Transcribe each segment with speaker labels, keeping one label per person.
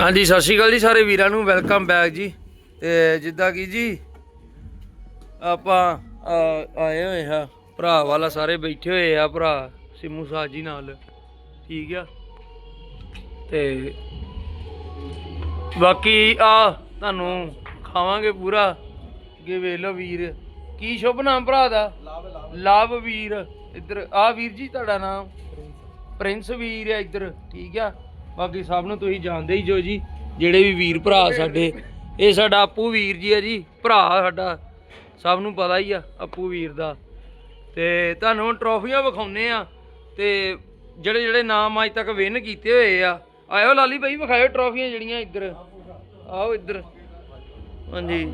Speaker 1: ਹਾਂਜੀ ਸਤਿ ਸ਼੍ਰੀ ਅਕਾਲ ਜੀ ਸਾਰੇ ਵੀਰਾਂ ਨੂੰ। ਵੈਲਕਮ ਬੈਕ ਜੀ। ਤੇ ਜਿੱਦਾਂ ਕਿ ਜੀ ਆਪਾਂ ਆ- ਆਏ ਹੋਏ ਆ ਭਰਾ ਵਾਲਾ ਸਾਰੇ ਬੈਠੇ ਹੋਏ ਆ ਭਰਾ ਸਿਮੂ ਸਾਜੀ ਨਾਲ। ਠੀਕ ਆ? ਤੇ ਬਾਕੀ ਆ ਤੁਹਾਨੂੰ ਖਾਵਾਂਗੇ ਪੂਰਾ। ਅੱਗੇ ਵੇਖ ਲਓ ਵੀਰ। ਕੀ ਸ਼ੁਭ ਨਾਮ ਭਰਾ ਦਾ? ਲਵ ਵੀਰ। ਇੱਧਰ ਆ ਵੀਰ ਜੀ ਤੁਹਾਡਾ ਨਾਮ? ਪ੍ਰਿੰਸ। ਵੀਰ ਹੈ ਇੱਧਰ। ਠੀਕ ਆ? ਬਾਕੀ ਸਭ ਨੂੰ ਤੁਸੀਂ ਜਾਣਦੇ ਹੀ ਜੋ ਜੀ, ਜਿਹੜੇ ਵੀ ਵੀਰ ਭਰਾ ਸਾਡੇ, ਇਹ ਸਾਡਾ ਆਪੂ ਵੀਰ ਜੀ ਆ ਜੀ, ਭਰਾ ਸਾਡਾ, ਸਭ ਨੂੰ ਪਤਾ ਹੀ ਆ ਆਪੂ ਵੀਰ ਦਾ। ਤੇ ਤੁਹਾਨੂੰ ਹੁਣ ਟਰੋਫੀਆਂ ਵਿਖਾਉਨੇ ਆ, ਤੇ ਜਿਹੜੇ ਜਿਹੜੇ ਨਾਮ ਅੱਜ ਤੱਕ ਵਿਨ ਕੀਤੇ ਹੋਏ ਆ, ਆਇਓ ਲਾਲੀ ਭਾਈ ਵਿਖਾਇਓ ਟਰੋਫੀਆਂ ਜਿਹੜੀਆਂ ਇੱਧਰ। ਆਓ ਇੱਧਰ। ਹਾਂਜੀ।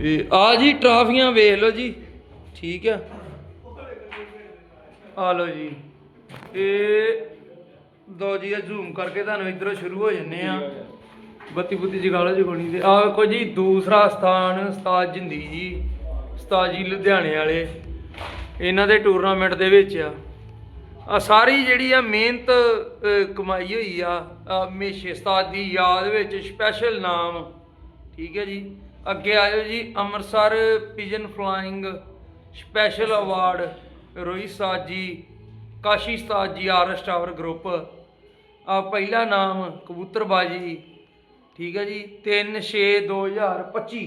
Speaker 1: ਇਹ ਆ ਜੀ, ਟਰਾਫੀਆਂ ਵੇਖ ਲਓ ਜੀ। ਠੀਕ ਆ। ਆ ਲਓ ਜੀ। ਇਹ ਦੋ ਜੀ ਜ਼ੂਮ ਕਰਕੇ ਤੁਹਾਨੂੰ ਇਧਰੋਂ ਸ਼ੁਰੂ ਹੋ ਜੰਨੇ ਆ। ਬੱਤੀ ਬੁੱਤੀ ਜਗਾ ਲਓ ਜਗਾਉਣੀ ਤੇ। ਆ ਵੇਖੋ ਜੀ ਦੂਸਰਾ ਸਥਾਨ ਉਸਤਾਦ ਜਿੰਦੀ ਜੀ ਉਸਤਾਦ ਜੀ ਲੁਧਿਆਣੇ ਵਾਲੇ। ਇਹਨਾਂ ਦੇ ਟੂਰਨਾਮੈਂਟ ਦੇ ਵਿੱਚ ਆ। ਆ ਸਾਰੀ ਜਿਹੜੀ ਆ ਮਿਹਨਤ ਕਮਾਈ ਹੋਈ ਆ। ਹਮੇਸ਼ਾ ਉਸਤਾਦ ਦੀ ਯਾਦ ਵਿੱਚ ਸਪੈਸ਼ਲ ਨਾਮ। ਠੀਕ ਹੈ ਜੀ। ਅੱਗੇ ਆਇਓ ਜੀ Amritsar pigeon flying special award Rohit Saaj Kashi ਉਸਤਾਦ ਜੀ ਆਰ ਐਸ ਟਾਵਰ ਗਰੁੱਪ। ਆ ਪਹਿਲਾ ਨਾਮ ਕਬੂਤਰਬਾਜੀ ਠੀਕ ਹੈ ਜੀ। 3 6 2025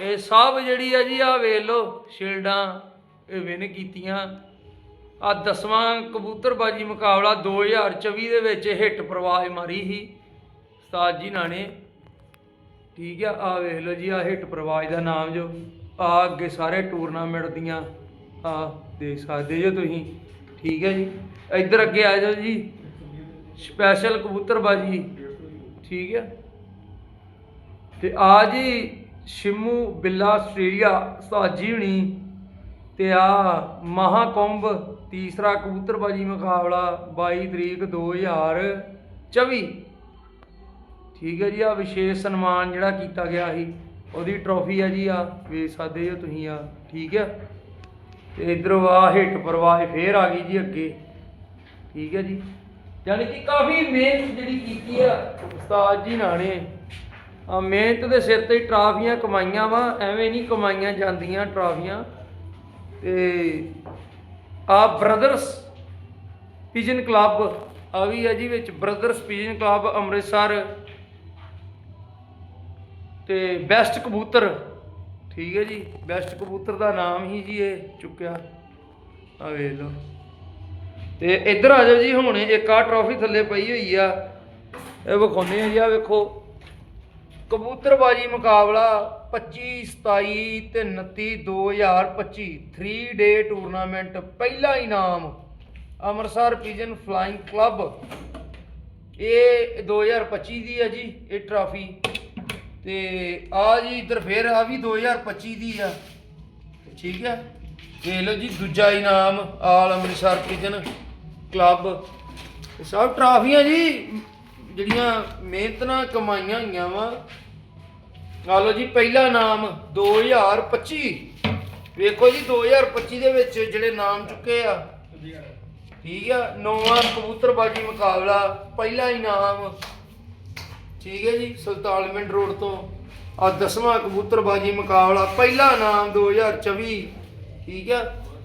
Speaker 1: ਇਹ ਸਭ ਜਿਹੜੀ ਆ ਜੀ ਆ ਵੇਖ ਲਓ, ਸ਼ਿਲਡਾਂ ਇਹ ਵਿਨ ਕੀਤੀਆਂ। ਆ ਦਸਵਾਂ ਕਬੂਤਰਬਾਜੀ ਮੁਕਾਬਲਾ 2024 ਦੇ ਵਿੱਚ ਹਿੱਟ ਪ੍ਰਵਾਜ ਮਾਰੀ ਸੀ। ਉਸਤਾਦ ਜੀ ਨਾਣੇ ਠੀਕ ਆ ਆ ਵੇਖ ਲਓ ਜੀ ਆ ਹਿੱਟ ਪ੍ਰਵਾਜ ਦਾ ਨਾਮ ਜੋ। ਆ ਅੱਗੇ ਸਾਰੇ ਟੂਰਨਾਮੈਂਟ ਦੀਆਂ ਆ ਦੇਖ ਸਕਦੇ ਜੋ ਤੁਸੀਂ। ਠੀਕ ਹੈ ਜੀ। ਇੱਧਰ ਅੱਗੇ ਆ ਜਾਓ ਜੀ। ਸਪੈਸ਼ਲ ਕਬੂਤਰਬਾਜੀ। ਠੀਕ ਹੈ। ਤੇ ਆ ਜੀ ਸ਼ਿਮੂ ਬਿੱਲਾ ਆਸਟ੍ਰੇਲੀਆ ਸਾਜੀ ਹੁਣੀ ਤੇ ਆ ਮਹਾਕੁੰਭ ਤੀਸਰਾ ਕਬੂਤਰਬਾਜੀ ਮੁਕਾਬਲਾ 22 ਤਰੀਕ 2024 ਠੀਕ ਹੈ ਜੀ ਆ ਵਿਸ਼ੇਸ਼ ਸਨਮਾਨ ਜਿਹੜਾ ਕੀਤਾ ਗਿਆ ਸੀ, ਉਹਦੀ ਟਰੋਫੀ ਆ ਜੀ ਆ ਵੇਖ ਸਕਦੇ ਹੋ ਤੁਸੀਂ ਆ ਠੀਕ ਹੈ। ਤੇ ਇਧਰੋਂ ਆ ਹਿੱਟ ਪਰਵਾਹ ਫੇਰ ਆ ਗਈ ਜੀ ਅੱਗੇ। ਠੀਕ ਹੈ ਜੀ? ਯਾਨੀ ਕਿ ਕਾਫੀ ਮਿਹਨਤ ਜਿਹੜੀ ਕੀਤੀ ਆ ਉਸਤਾਦ ਜੀ ਨਾਣੇ ਆ ਮਿਹਨਤ ਦੇ ਸਿਰ ਤੇ ਟਰਾਫੀਆਂ ਕਮਾਈਆਂ ਵਾ, ਐਵੇਂ ਨਹੀਂ ਕਮਾਈਆਂ ਜਾਂਦੀਆਂ ਟਰਾਫੀਆਂ। ਤੇ ਆ ਬ੍ਰਦਰਸ ਪਿਜਨ ਕਲੱਬ ਆ ਵੀ ਆ ਜੀ ਵਿੱਚ, ਬ੍ਰਦਰਸ ਪਿਜਨ ਕਲੱਬ ਅੰਮ੍ਰਿਤਸਰ। ਤੇ ਬੈਸਟ ਕਬੂਤਰ ਠੀਕ ਹੈ ਜੀ ਬੈਸਟ ਕਬੂਤਰ ਦਾ ਨਾਮ ਹੀ ਜੀ ਇਹ ਚੁੱਕਿਆ। ਆ ਵੇਖ ਲਓ। ਤੇ ਇੱਧਰ ਆ ਜਾਓ ਜੀ, ਹੁਣ ਇੱਕ ਆ ਟਰੋਫੀ ਥੱਲੇ ਪਈ ਹੋਈ ਆ। ਇਹ ਵਿਖਾਉਨੇ ਆ ਜੀ ਆ ਵੇਖੋ। ਕਬੂਤਰਬਾਜੀ ਮੁਕਾਬਲਾ 25 27 ਤੇ 29 2025 3 ਡੇ ਟੂਰਨਾਮੈਂਟ ਪਹਿਲਾ ਇਨਾਮ ਅੰਮ੍ਰਿਤਸਰ ਪੀਜ਼ਨ ਫਲਾਈਂਗ ਕਲੱਬ ਇਹ 2025 ਦੀ ਹੈ ਜੀ, ਇਹ ਟਰਾਫੀ ਤੇ ਆ ਜੀ ਇੱਧਰ ਫੇਰ ਆ ਵੀ 2025 ਦੀ ਆ। ਠੀਕ ਹੈ ਵੇਖ ਲਓ ਜੀ ਦੂਜਾ ਇਨਾਮ ਆਲ ਅੰਮ੍ਰਿਤਸਰ ਪਿਜਨ ਕਲੱਬ। ਇਹ ਸਭ ਟਰਾਫੀਆਂ ਜੀ ਜਿਹੜੀਆਂ ਮਿਹਨਤ ਨਾਲ ਕਮਾਈਆਂ ਹੋਈਆਂ ਵਾ। ਆ ਲਓ ਜੀ ਪਹਿਲਾ ਨਾਮ 2025 ਵੇਖੋ ਜੀ 2025 ਦੇ ਵਿੱਚ ਜਿਹੜੇ ਨਾਮ ਚੁੱਕੇ ਆ। ਠੀਕ ਆ? ਨੌਵਾਂ ਕਬੂਤਰਬਾਜੀ ਮੁਕਾਬਲਾ ਪਹਿਲਾ ਇਨਾਮ। ਠੀਕ ਹੈ ਜੀ ਸੁਲਤਾਨਵਿੰਡ ਰੋਡ ਤੋਂ। ਆ ਦਸਵਾਂ ਕਬੂਤਰਬਾਜੀ ਮੁਕਾਬਲਾ, ਪਹਿਲਾ ਨਾਮ 2024 ਠੀਕ ਆ,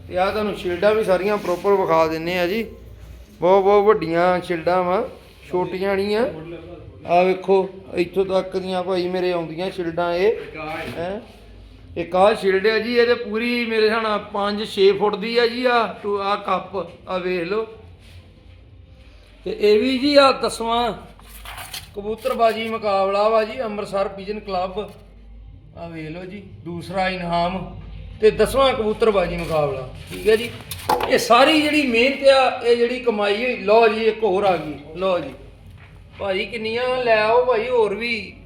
Speaker 1: ਤੇ ਆ ਤੁਹਾਨੂੰ ਸ਼ਿਲਡਾਂ ਵੀ ਸਾਰੀਆਂ ਪ੍ਰੋਪਰ ਵਿਖਾ ਦਿੰਨੇ ਆ ਜੀ। ਬਹੁਤ ਬਹੁਤ ਵੱਡੀਆਂ ਸ਼ਿਲਡਾਂ ਵਾ, ਛੋਟੀਆਂ ਨਹੀਂ ਆ ਆ ਵੇਖੋ, ਇੱਥੋਂ ਤੱਕ ਦੀਆਂ ਭਾਈ ਮੇਰੇ ਆਉਂਦੀਆਂ ਸ਼ਿਲਡਾਂ ਇਹ। ਹੈ? ਇੱਕ ਆਹ ਸ਼ਿਲਡ ਹੈ ਜੀ ਇਹਦੇ ਪੂਰੀ ਮੇਰੇ ਹਿਸਾਬ ਨਾਲ 5-6 ਫੁੱਟ ਦੀ ਹੈ ਜੀ ਆ ਟੂ ਆ ਕੱਪ ਆ ਵੇਖ ਲਓ। ਤੇ ਇਹ ਵੀ ਜੀ ਆ ਦਸਵਾਂ ਕਬੂਤਰਬਾਜੀ ਮੁਕਾਬਲਾ ਵਾ ਜੀ ਅੰਮ੍ਰਿਤਸਰ ਪਿਜਨ ਕਲੱਬ ਆ ਵੇਖ ਲਓ ਜੀ, ਦੂਸਰਾ ਇਨਾਮ ਤੇ ਦਸਵਾਂ ਕਬੂਤਰਬਾਜੀ ਮੁਕਾਬਲਾ। ਠੀਕ ਹੈ ਜੀ? ਇਹ ਸਾਰੀ ਜਿਹੜੀ ਮਿਹਨਤ ਆ, ਇਹ ਜਿਹੜੀ ਕਮਾਈ ਹੋਈ, ਲਓ ਜੀ, ਇੱਕ ਹੋਰ ਆ ਗਈ। ਲਓ ਜੀ। ਭਾਜੀ ਕਿੰਨੀਆਂ ਲੈ ਆਓ ਭਾਈ ਹੋਰ ਵੀ।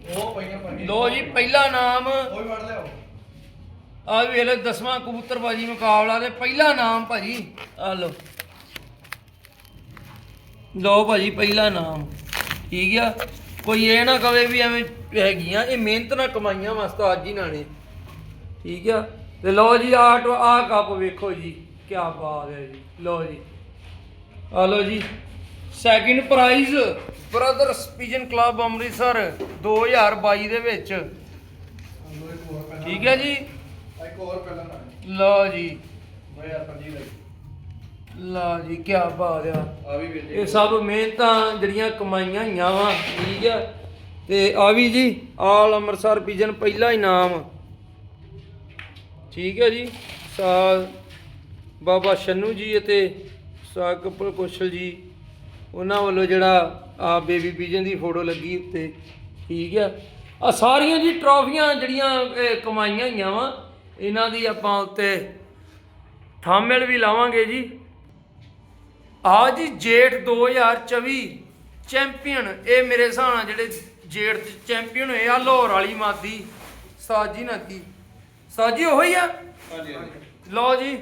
Speaker 1: ਲਓ ਜੀ, ਪਹਿਲਾ ਨਾਮ।
Speaker 2: ਉਹ
Speaker 1: ਆ ਵੇਖ ਲਓ, ਦਸਵਾਂ ਕਬੂਤਰਬਾਜੀ ਮੁਕਾਬਲਾ ਦੇ ਪਹਿਲਾ ਨਾਮ ਭਾਜੀ। ਆ ਲਓ। ਲਓ ਭਾਜੀ, ਪਹਿਲਾ ਨਾਮ। ਠੀਕ ਆ ਕੋਈ ਇਹ ਨਾ ਕਵੇ ਵੀ ਐਵੇਂ ਹੈਗੀਆਂ ਇਹ ਮਿਹਨਤ ਨਾਲ ਕਮਾਈਆਂ ਵਾਸਤਾ ਅੱਜ ਹੀ ਨਾਣੇ ਠੀਕ ਆ? ਤੇ ਲਓ ਜੀ ਆਟ ਆ ਕੱਪ ਵੇਖੋ ਜੀ ਕੀ ਬਾਤ ਹੈ ਜੀ। ਲਓ ਜੀ। ਆ ਲਓ ਜੀ second prize brothers pigeon club Amritsar 2022 ਦੇ ਵਿੱਚ। ਠੀਕ ਹੈ ਜੀ?
Speaker 2: ਇੱਕ ਹੋਰ ਪਹਿਲਾਂ
Speaker 1: ਲਓ ਜੀ।
Speaker 2: 2025 ਦਾ
Speaker 1: ਲਓ ਜੀ ਕੀ ਬਾਤ ਆ।
Speaker 2: ਆ ਵੀ
Speaker 1: ਇਹ ਸਭ ਮਿਹਨਤਾਂ ਜਿਹੜੀਆਂ ਕਮਾਈਆਂ ਹੋਈਆਂ ਵਾ ਠੀਕ ਆ। ਤੇ ਆ ਵੀ ਜੀ ਆਲ ਅੰਮ੍ਰਿਤਸਰ ਪਿਜਨ ਪਹਿਲਾ ਇਨਾਮ ਠੀਕ ਹੈ ਜੀ ਸਾਲ ਬਾਬਾ ਸ਼ੰਨੂ ਜੀ ਅਤੇ ਸਾਕਪਲ ਕੁਸ਼ਲ ਜੀ ਉਹਨਾਂ ਵੱਲੋਂ ਜਿਹੜਾ ਆ ਬੇਬੀ ਪਿਜਨ ਦੀ ਫੋਟੋ ਲੱਗੀ ਉੱਤੇ ਠੀਕ ਆ। ਆ ਸਾਰੀਆਂ ਜੀ ਟਰਾਫੀਆਂ ਜਿਹੜੀਆਂ ਕਮਾਈਆਂ ਹੋਈਆਂ ਵਾ ਇਹਨਾਂ ਦੀ ਆਪਾਂ ਉੱਤੇ ਥੰਬਨੇਲ ਵੀ ਲਾਵਾਂਗੇ ਜੀ। ਆ ਜੀ ਜੇਠ 2024 ਚੈਂਪੀਅਨ ਇਹ ਮੇਰੇ ਹਿਸਾਬ ਨਾਲ ਜਿਹੜੇ ਜੇਠ ਚ ਚੈਂਪੀਅਨ ਹੋਏ ਆ ਲਾਹੌਰ ਵਾਲੀ ਮਾਦੀ ਸਾਜੀ ਨਾਦੀ ਸਾਜੀ ਉਹੀ ਆ?
Speaker 2: ਹਾਂਜੀ
Speaker 1: ਲਓ ਜੀ।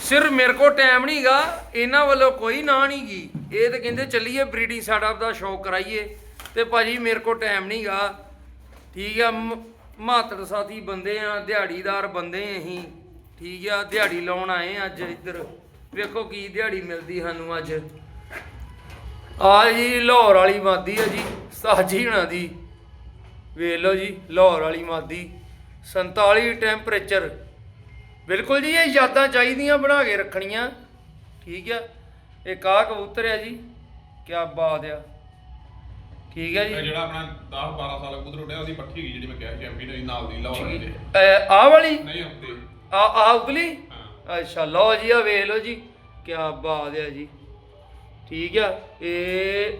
Speaker 1: ਸਿਰ ਮੇਰੇ ਕੋ ਟਾਈਮ ਨਹੀਂਗਾ ਇਹਨਾਂ ਵੱਲੋਂ ਕੋਈ ਨਾ ਨਹੀਂਗੀ ਇਹ ਤਾਂ ਕਹਿੰਦੇ ਚੱਲੀਏ ਬਰੀਡਿੰਗ ਸੈਟਅਪ ਦਾ ਸ਼ੌਕ ਕਰਾਈਏ ਤੇ ਭਾਜੀ ਮੇਰੇ ਕੋ ਟਾਈਮ ਨਹੀਂਗਾ ਠੀਕ ਆ ਮ- ਮਾਤੜ ਸਾਥੀ ਬੰਦੇ ਆ ਦਿਹਾੜੀਦਾਰ ਬੰਦੇ ਅਸੀਂ। ਠੀਕ ਆ ਦਿਹਾੜੀ ਲਾਉਣ ਆਏ ਅੱਜ ਇੱਧਰ। ਵੇਖੋ ਕੀ ਦਿਹਾੜੀ ਮਿਲਦੀ ਸਾਨੂੰ ਅੱਜ। ਆ ਜੀ ਲਾਹੌਰ ਵਾਲੀ ਮਾਦੀ ਆ ਜੀ ਸਾਜੀ ਹੁਣਾਂ ਦੀ। ਵੇਖ ਲਓ ਜੀ ਲਾਹੌਰ ਵਾਲੀ ਮਾਦੀ 47 ਟੈਂਪਰੇਚਰ ਬਿਲਕੁਲ ਜੀ ਇਹ ਯਾਦਾਂ ਚਾਹੀਦੀਆਂ ਬਣਾ ਕੇ ਰੱਖਣੀਆਂ। ਠੀਕ ਆ ਇਹ ਕਾ ਕਬੂਤਰ ਆ ਜੀ ਕੀ ਬਾਤ ਆ। ਠੀਕ ਹੈ ਜੀ।
Speaker 3: ਜਿਹੜਾ ਆਪਣਾ 10 12 ਸਾਲ ਕਬੂਤਰ ਉੱਡਿਆ ਉਹਦੀ ਪੱਠੀ ਗਈ ਜਿਹੜੀ ਮੈਂ ਕਿਹਾ ਚੈਂਪੀਅਨ ਹੋਈ ਨਾਲ ਦੀ ਲਾਹੌਰ ਵਾਲੀ ਦੇ।
Speaker 1: ਆ ਵਾਲੀ?
Speaker 3: ਨਹੀਂ ਹੁੰਦੀ
Speaker 1: ਆ ਆ ਉਗਲੀ?
Speaker 3: ਹਾਂ
Speaker 1: ਅੱਛਾ, ਲਓ ਜੀ ਆ ਵੇਖ ਲਓ ਜੀ ਕੀ ਬਾਤ ਆ ਜੀ। ਠੀਕ ਆ, ਇਹ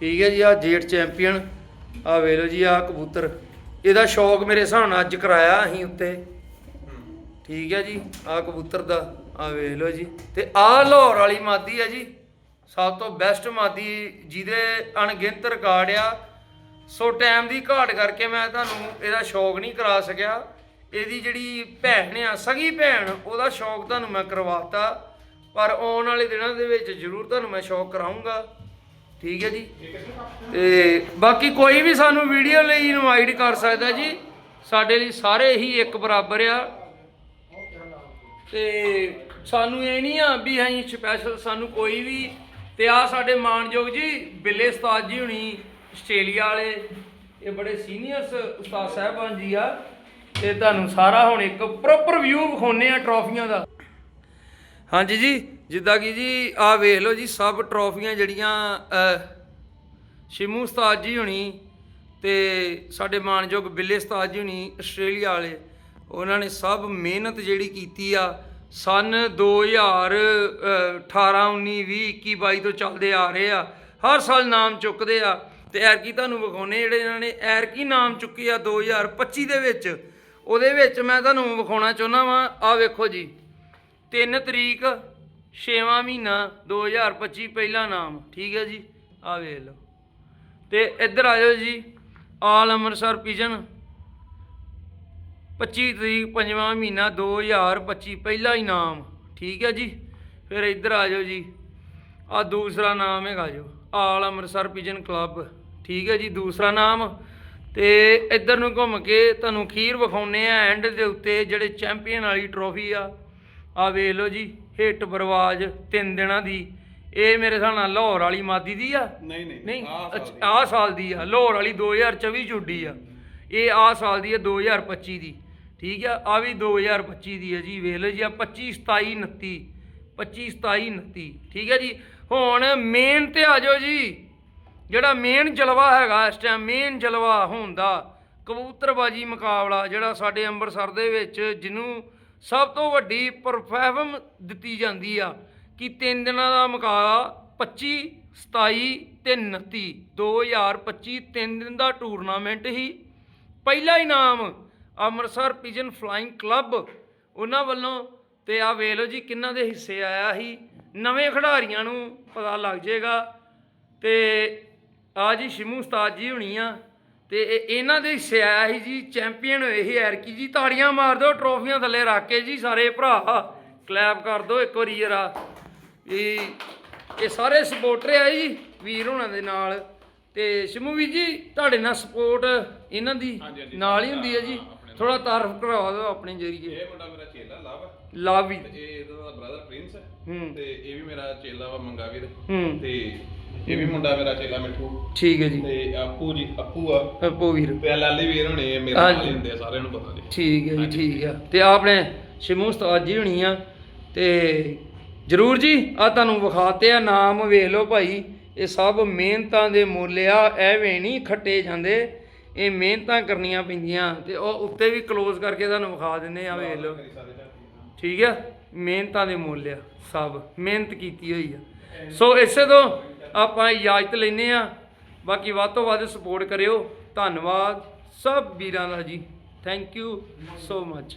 Speaker 1: ਠੀਕ ਹੈ ਜੀ ਆ ਜੇਟ ਚੈਂਪੀਅਨ ਆ ਵੇਖ ਲਓ ਜੀ ਆ ਕਬੂਤਰ। ਇਹਦਾ ਸ਼ੌਕ ਮੇਰੇ ਹਿਸਾਬ ਨਾਲ ਅੱਜ ਕਰਾਇਆ ਅਸੀਂ ਉੱਤੇ। ਠੀਕ ਹੈ ਜੀ ਆ ਕਬੂਤਰ ਦਾ ਆ ਵੇਖ ਲਓ ਜੀ। ਤੇ ਆ ਲਾਹੌਰ ਵਾਲੀ ਮਾਦੀ ਹੈ ਜੀ, ਸਭ ਤੋਂ ਬੈਸਟ ਮਾਦੀ, ਜਿਹਦੇ ਅਣਗਿਣਤ ਰਿਕਾਰਡ ਆ। ਸੋ ਟਾਈਮ ਦੀ ਘਾਟ ਕਰਕੇ ਮੈਂ ਤੁਹਾਨੂੰ ਇਹਦਾ ਸ਼ੌਕ ਨਹੀਂ ਕਰਾ ਸਕਿਆ। ਇਹਦੀ ਜਿਹੜੀ ਭੈਣ ਆ, ਸਗੀ ਭੈਣ, ਉਹਦਾ ਸ਼ੌਕ ਤੁਹਾਨੂੰ ਮੈਂ ਕਰਵਾਤਾ। ਪਰ ਆਉਣ ਵਾਲੇ ਦਿਨਾਂ ਦੇ ਵਿੱਚ ਜ਼ਰੂਰ ਤੁਹਾਨੂੰ ਮੈਂ ਸ਼ੌਕ ਕਰਾਉਂਗਾ ਠੀਕ ਹੈ ਜੀ? ਤੇ ਬਾਕੀ ਕੋਈ ਵੀ ਸਾਨੂੰ ਵੀਡੀਓ ਲਈ ਇਨਵਾਈਟ ਕਰ ਸਕਦਾ ਜੀ, ਸਾਡੇ ਲਈ ਸਾਰੇ ਹੀ ਇੱਕ ਬਰਾਬਰ ਆ। ਤੇ ਸਾਨੂੰ ਇਹ ਨਹੀਂ ਆ ਵੀ ਅਸੀਂ ਸਪੈਸ਼ਲ ਸਾਨੂੰ ਕੋਈ ਵੀ, ਤੇ ਆ ਸਾਡੇ ਮਾਨਯੋਗ ਜੀ, ਬਿੱਲੇ ਉਸਤਾਦ ਜੀ ਹੁਣੀ, ਆਸਟ੍ਰੇਲੀਆ ਵਾਲੇ, ਇਹ ਬੜੇ ਸੀਨੀਅਰਸ ਉਸਤਾਦ ਸਾਹਿਬਾਨ ਜੀ ਆ। ਤੇ ਤੁਹਾਨੂੰ ਸਾਰਾ ਹੁਣ ਇੱਕ ਪ੍ਰੋਪਰ ਵਿਊ ਵਿਖਾਉਨੇ ਆ ਟਰੋਫੀਆਂ ਦਾ। ਹਾਂਜੀ ਜੀ, ਜਿੱਦਾਂ ਕਿ ਜੀ ਆ ਵੇਖ ਲਓ ਜੀ, ਸਭ ਟਰੋਫੀਆਂ ਜਿਹੜੀਆਂ ਸ਼ਿਮੂ ਉਸਤਾਦ ਜੀ ਹੁਣੀ ਤੇ ਸਾਡੇ ਮਾਨਯੋਗ ਬਿੱਲੇ ਉਸਤਾਦ ਜੀ ਹੁਣੀ ਆਸਟ੍ਰੇਲੀਆ ਵਾਲੇ, ਉਹਨਾਂ ਨੇ ਸਭ ਮਿਹਨਤ ਜਿਹੜੀ ਕੀਤੀ ਆ, ਸਨ 2018 19 20 21 22 ਤੋਂ ਚੱਲਦੇ ਆ ਰਹੇ ਆ, ਹਰ ਸਾਲ ਨਾਮ ਚੁੱਕਦੇ ਆ, ਤੇ ਐਰਕੀ ਤੁਹਾਨੂੰ ਵਿਖਾਉਣੇ ਜਿਹੜੇ ਇਹਨਾਂ ਨੇ ਐਰਕੀ ਨਾਮ ਚੁੱਕੇ ਆ 2025 ਦੇ ਵਿੱਚ। ਉਹਦੇ ਵਿੱਚ ਮੈਂ ਤੁਹਾਨੂੰ ਵਿਖਾਉਣਾ ਚਾਹੁੰਦਾ ਵਾਂ ਆ ਵੇਖੋ ਜੀ। 3 ਤਰੀਕ 6ਵਾਂ ਮਹੀਨਾ 2025 ਪਹਿਲਾ ਨਾਮ, ਠੀਕ ਹੈ ਜੀ? ਆ ਵੇਖ ਲਓ। ਤੇ ਇੱਧਰ ਆ ਜਾਓ ਜੀ, ਆਲ ਅੰਮ੍ਰਿਤਸਰ ਪਿਜਨ 25 ਤਰੀਕ, ਪੰਜਵਾਂ ਮਹੀਨਾ 2025 ਪਹਿਲਾ ਇਨਾਮ ਠੀਕ ਹੈ ਜੀ? ਫਿਰ ਇੱਧਰ ਆ ਜਾਓ ਜੀ। ਆ ਦੂਸਰਾ ਨਾਮ ਹੈਗਾ ਜੋ, ਆਲ ਅੰਮ੍ਰਿਤਸਰ ਪਿਜਨ ਕਲੱਬ ਠੀਕ ਹੈ ਜੀ? ਦੂਸਰਾ ਨਾਮ। ਤੇ ਇੱਧਰ ਨੂੰ ਘੁੰਮ ਕੇ ਤੁਹਾਨੂੰ ਖੀਰ ਵਿਖਾਉਨੇ ਆ ਐਂਡ ਦੇ ਉੱਤੇ ਜਿਹੜੇ ਚੈਂਪੀਅਨ ਵਾਲੀ ਟਰੋਫੀ ਆ ਆ ਵੇਖ ਲਓ ਜੀ ਹਿੱਟ ਬਰਵਾਜ ਤਿੰਨ ਦਿਨਾਂ ਦੀ। ਇਹ ਮੇਰੇ ਹਿਸਾਬ ਨਾਲ ਲਾਹੌਰ ਵਾਲੀ ਮਾਦੀ ਦੀ ਆ?
Speaker 2: ਨਹੀਂ ਨਹੀਂ
Speaker 1: ਨਹੀਂ
Speaker 2: ਆਹ ਸਾਲ
Speaker 1: ਦੀ ਆ। ਲਾਹੌਰ ਵਾਲੀ 2024 ਚ ਉੱਡੀ ਆ। ਇਹ ਆਹ ਸਾਲ ਦੀ ਆ 2025 ਦੀ। ਠੀਕ ਆ ਆ ਵੀ 2025 ਦੀ ਆ ਜੀ ਵੇਖ ਲਓ ਜੀ ਆ 25 27 29 25 27 29 ਠੀਕ ਹੈ ਜੀ ਹੁਣ ਮੇਨ ਤੇ ਆ ਜਾਓ ਜੀ। ਜਿਹੜਾ ਮੇਨ ਜਲਵਾ ਹੈਗਾ ਇਸ ਟਾਈਮ ਮੇਨ ਜਲਵਾ ਹੋਣ ਦਾ ਕਬੂਤਰਬਾਜੀ ਮੁਕਾਬਲਾ ਜਿਹੜਾ ਸਾਡੇ ਅੰਮ੍ਰਿਤਸਰ ਦੇ ਵਿੱਚ ਜਿਹਨੂੰ ਸਭ ਤੋਂ ਵੱਡੀ ਪਰਫਾਰਮ ਦਿੱਤੀ ਜਾਂਦੀ ਆ, ਕਿ ਤਿੰਨ ਦਿਨਾਂ ਦਾ ਮੁਕਾਬਲਾ 25 27 ਤੇ 29 2025 ਤਿੰਨ ਦਿਨ ਦਾ ਟੂਰਨਾਮੈਂਟ ਹੀ। ਪਹਿਲਾ ਇਨਾਮ ਅੰਮ੍ਰਿਤਸਰ ਪਿਜਨ ਫਲਾਈਂਗ ਕਲੱਬ ਉਹਨਾਂ ਵੱਲੋਂ, ਤੇ ਆ ਵੇਖ ਲਓ ਜੀ ਕਿੰਨਾਂ ਦੇ ਹਿੱਸੇ ਆਇਆ ਸੀ। ਨਵੇਂ ਖਿਡਾਰੀਆਂ ਨੂੰ ਪਤਾ ਲੱਗ ਜਾਏਗਾ, ਤੇ ਆ ਜੀ ਸ਼ਿਮੂ ਉਸਤਾਦ ਜੀ ਹੋਣੀ ਆ ਤੇ ਇਹ- ਇਹਨਾਂ ਦੇ ਹਿੱਸੇ ਆਇਆ ਸੀ ਜੀ ਚੈਂਪੀਅਨ ਹੋਏ ਸੀ ਐਰਕੀ ਜੀ। ਤਾੜੀਆਂ ਮਾਰ ਦਿਓ ਟਰੋਫੀਆਂ ਥੱਲੇ ਰੱਖ ਕੇ ਜੀ ਸਾਰੇ ਭਰਾ। ਕਲੈਪ ਕਰ ਦਿਓ ਇੱਕ ਵਾਰੀ ਜਰਾ। ਇਹ ਇਹ ਸਾਰੇ ਸਪੋਰਟਰ ਆ ਜੀ ਵੀਰ ਹੋਣਾ ਦੇ ਨਾਲ। ਤੇ ਸ਼ਿਮੂ ਵੀ ਜੀ ਤੁਹਾਡੇ ਨਾਲ ਸਪੋਰਟ ਇਹਨਾਂ ਦੀ। ਨਾਲ ਹੀ ਹੁੰਦੀ ਹੈ ਜੀ।
Speaker 3: ਹਾਂ,
Speaker 1: ਥੋੜਾ ਤਾਰਫ ਕਰਵਾ ਦਿਓ ਆਪਣੇ ਜਰੀਏ।
Speaker 3: ਇਹ ਮੁੰਡਾ ਮੇਰਾ ਚੇਲਾ ਲਵ।
Speaker 1: ਲਵ ਵੀ
Speaker 3: ਤੇ ਇਹ ਇਹਦਾ ਬ੍ਰਦਰ ਪ੍ਰਿੰਸ।
Speaker 1: ਹੂੰ।
Speaker 3: ਤੇ ਇਹ ਵੀ ਮੇਰਾ ਚੇਲਾ ਵਾ ਮੰਗਾ ਵੀਰ।
Speaker 1: ਹੂੰ।
Speaker 3: ਤੇ ਇਹ ਵੀ ਮੁੰਡਾ ਮੇਰਾ ਚੇਲਾ ਮਿੱਠੂ।
Speaker 1: ਠੀਕ ਹੈ ਜੀ।
Speaker 3: ਤੇ ਆਪੂ ਜੀ ਆਪੂ ਆ।
Speaker 1: ਅੱਪੋ ਵੀਰ।
Speaker 3: ਤੇ ਲਾਲੀ ਵੀਰ ਹੋਣੇ ਆ, ਮੇਰੇ। ਨਾਲ ਹੀ ਹੁੰਦੇ ਆ ਸਾਰਿਆਂ ਨੂੰ ਪਤਾ ਜੀ।
Speaker 1: ਠੀਕ ਹੈ ਜੀ ਠੀਕ ਆ। ਤੇ ਆਹ ਆਪਣੇ ਸ਼ਿਮੂ ਉਸਤਾਦ ਜੀ ਹੋਣੀ ਆ। ਤੇ ਜਰੂਰ ਜੀ ਆ ਤੁਹਾਨੂੰ ਵਿਖਾਤੇ ਆ ਨਾਮ ਵੇਖ ਲਓ ਭਾਈ। ਇਹ ਸਭ ਮਿਹਨਤਾਂ ਦੇ ਮੁੱਲ ਆ ਐਵੇਂ ਨਹੀਂ ਖੱਟੇ ਜਾਂਦੇ। ਇਹ ਮਿਹਨਤਾਂ ਕਰਨੀਆਂ ਪੈਂਦੀਆਂ। ਤੇ ਉਹ ਉੱਤੇ ਵੀ ਕਲੋਜ਼ ਕਰਕੇ ਤੁਹਾਨੂੰ ਵਿਖਾ ਦਿੰਨੇ ਆ ਵੇਖ ਲਓ। ਠੀਕ ਆ? ਮਿਹਨਤਾਂ ਦੇ ਮੁੱਲ ਆ ਸਭ। ਮਿਹਨਤ ਕੀਤੀ ਹੋਈ ਆ। ਸੋ ਇਸੇ ਤੋਂ ਆਪਾਂ ਇਜਾਜ਼ਤ ਲੈਨੇ ਆ ਬਾਕੀ ਵੱਧ ਤੋਂ ਵੱਧ ਸਪੋਰਟ ਕਰਿਓ। ਧੰਨਵਾਦ। ਸਭ ਵੀਰਾਂ ਦਾ ਜੀ। Thank you so much